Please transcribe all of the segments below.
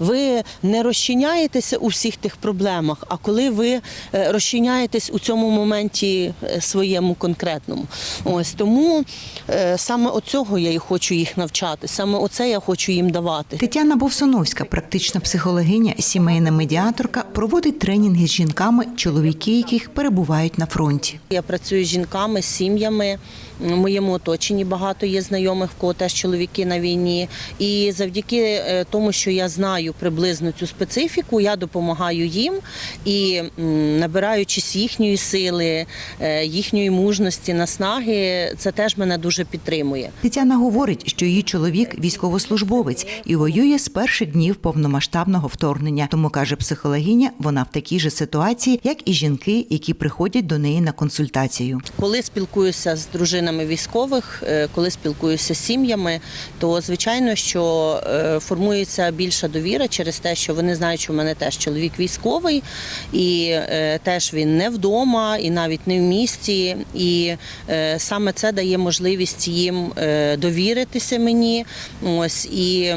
Ви не розчиняєтеся у всіх тих проблемах, а коли ви е, розчиняєтесь у цьому моменті е, своєму конкретному. Ось тому е, саме оцього я і хочу їх навчати, саме оце я хочу їм давати. Тетяна Бовсуновська, практична психологиня, сімейна медіаторка, проводить тренінги з жінками, чоловіки яких перебувають на фронті. Я працюю з жінками, з сім'ями. В моєму оточенні багато є знайомих, в кого теж чоловіки на війні. І завдяки тому, що я знаю приблизно цю специфіку, я допомагаю їм і набираючись їхньої сили, е, їхньої мужності, наснаги, це теж мене дуже підтримує. Тетяна говорить, що її чоловік військовослужбовець і воює з перших днів повномасштабного вторгнення. Тому каже психологиня, вона в такій же ситуації, як і жінки, які приходять до неї на консультацію. Коли спілкуюся з дружинами військових, е, коли спілкуюся з сім'ями, то звичайно, що е, формується більша довіра через те, що вони знають, що в мене теж чоловік військовий, і е, теж він не вдома, і навіть не в місті. І е, саме це дає можливість їм е, довіритися мені. Ось і.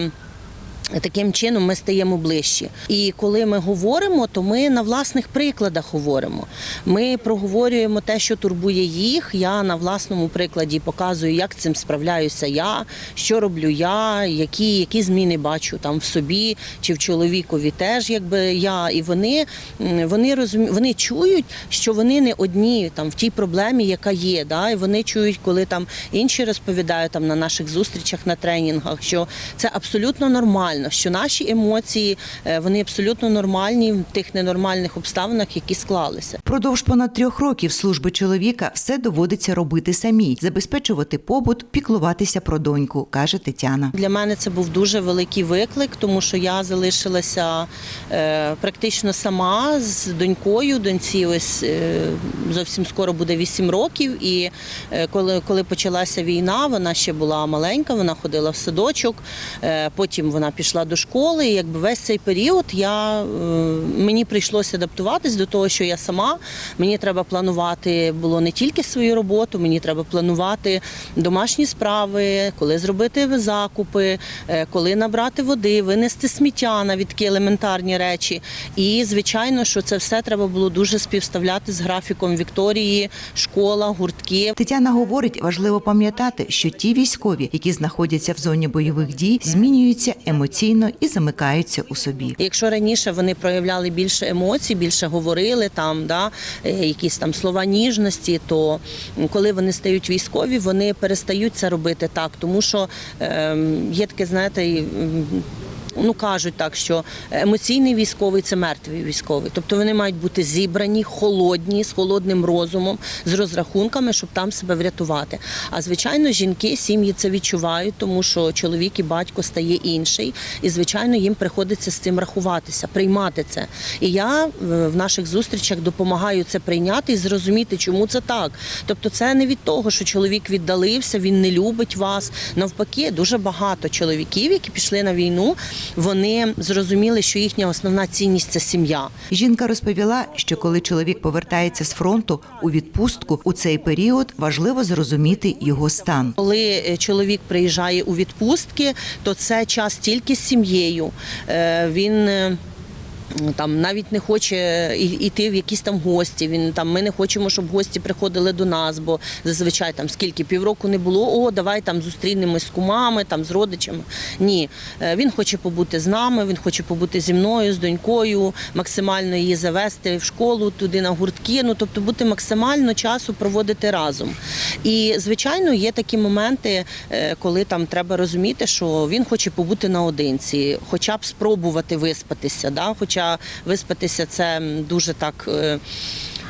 Таким чином ми стаємо ближчі. І коли ми говоримо, то ми на власних прикладах говоримо. Ми проговорюємо те, що турбує їх. Я на власному прикладі показую, як цим справляюся я, що роблю я, які, які зміни бачу там в собі чи в чоловікові. Теж якби я. І вони, вони розумі... вони чують, що вони не одні там в тій проблемі, яка є. Да? І вони чують, коли там інші розповідають там на наших зустрічах, на тренінгах, що це абсолютно нормально, що наші емоції е, вони абсолютно нормальні в тих ненормальних обставинах, які склалися. Продовж понад трьох років служби чоловіка все доводиться робити самій, забезпечувати побут, піклуватися про доньку, каже Тетяна. Для мене це був дуже великий виклик, тому що я залишилася е, практично сама з донькою. Доньці ось е, зовсім скоро буде 8 років. І коли, коли почалася війна, вона ще була маленька, вона ходила в садочок. Потім вона пішла до школи. І якби весь цей період я, е, мені прийшлося адаптуватись до того, що я сама. Мені треба планувати було не тільки свою роботу, мені треба планувати домашні справи, коли зробити закупи, е, коли набрати води, винести сміття навіть такі елементарні речі. І звичайно, що це все треба було дуже співставляти з графіком Вікторії, школа, гуртки. Тетяна говорить, важливо пам'ятати, що ті військові, які знаходяться в зоні бойових дій, змінюються емоційно і замикаються у собі. Якщо раніше вони проявляли більше емоцій, більше говорили там, да, е, якісь там слова ніжності, то коли вони стають військові, вони перестають це робити так, тому що е, є таке, знаєте, Ну кажуть так, що емоційний військовий це мертвий військовий. Тобто вони мають бути зібрані, холодні, з холодним розумом, з розрахунками, щоб там себе врятувати. А звичайно, жінки, сім'ї це відчувають, тому що чоловік і батько стає інший, і звичайно їм приходиться з цим рахуватися, приймати це. І я е, в наших зустрічах допомагаю це прийняти і зрозуміти, чому це так. Тобто, це не від того, що чоловік віддалився, він не любить вас. Навпаки, дуже багато чоловіків, які пішли на війну, вони зрозуміли, що їхня основна цінність це сім'я. Жінка розповіла, що коли чоловік повертається з фронту у відпустку, у цей період важливо зрозуміти його стан. Коли е, чоловік приїжджає у відпустки, то це час тільки з сім'єю. Е, Він е, там навіть не хоче йти в якісь там гості. Він там ми не хочемо, щоб гості приходили до нас, бо зазвичай там скільки півроку не було. О, давай там зустрінемось з кумами, там з родичами. Ні, Е, він хоче побути з нами, він хоче побути зі мною, з донькою, максимально її завести в школу, туди на гуртки. Ну тобто бути максимально часу проводити разом. І звичайно, є такі моменти, е, коли там треба розуміти, що він хоче побути наодинці, хоча б спробувати виспатися. Да? Хоча виспатися це дуже так.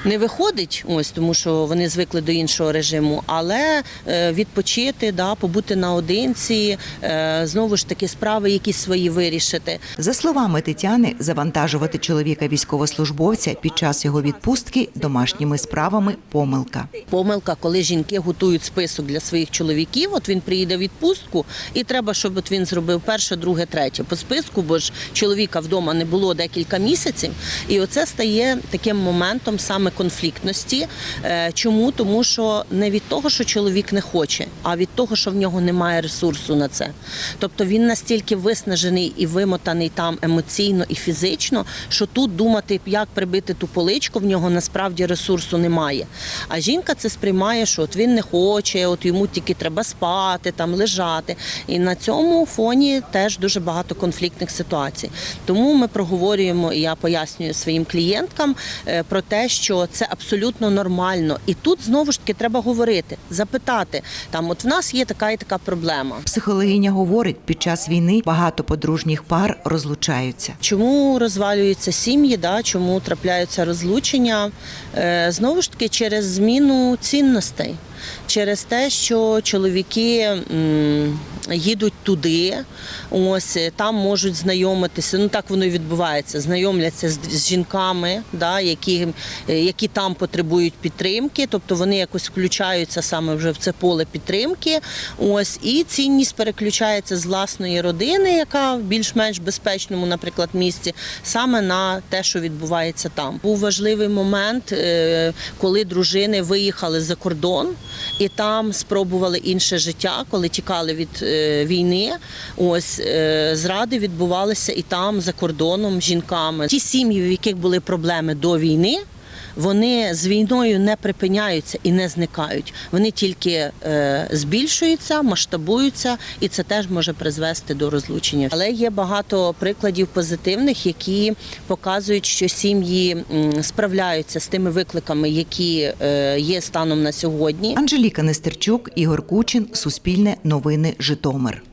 Не виходить, ось тому що вони звикли до іншого режиму, але е, відпочити, да, побути наодинці, е, знову ж таки справи якісь свої вирішити. За словами Тетяни, завантажувати чоловіка військовослужбовця під час його відпустки домашніми справами помилка. Помилка, коли жінки готують список для своїх чоловіків. От він приїде в відпустку, і треба, щоб от він зробив перше, друге, третє по списку, бо ж чоловіка вдома не було декілька місяців. І оце стає таким моментом саме конфліктності. Е, Чому? Тому що не від того, що чоловік не хоче, а від того, що в нього немає ресурсу на це. Тобто він настільки виснажений і вимотаний там емоційно і фізично, що тут думати, як прибити ту поличку, в нього насправді ресурсу немає. А жінка це сприймає, що от він не хоче, от йому тільки треба спати, там лежати. І на цьому фоні теж дуже багато конфліктних ситуацій. Тому ми проговорюємо, і я пояснюю своїм клієнткам е, про те, що це абсолютно нормально. І тут знову ж таки треба говорити, запитати там, от в нас є така і така проблема. Психологиня говорить, під час війни багато подружніх пар розлучаються. Чому розвалюються сім'ї? Да? Чому трапляються розлучення? Е, знову ж таки, через зміну цінностей, через те, що чоловіки м, їдуть туди, ось е, там можуть знайомитися. Ну так воно і відбувається. Знайомляться з, з жінками, да, які, е, які там потребують підтримки, тобто вони якось включаються саме вже в це поле підтримки. Ось і цінність переключається з власної родини, яка в більш-менш безпечному, наприклад, місці, саме на те, що відбувається там. Був важливий момент, е, коли дружини виїхали за кордон і там спробували інше життя, коли тікали від війни. Ось е, зради відбувалися і там за кордоном жінками. Ті сім'ї, в яких були проблеми до війни. Вони з війною не припиняються і не зникають. Вони тільки е, збільшуються, масштабуються, і це теж може призвести до розлучення. Але є багато прикладів позитивних, які показують, що сім'ї справляються з тими викликами, які е, є станом на сьогодні. Анжеліка Нестерчук, Ігор Кучин, Суспільне новини, Житомир.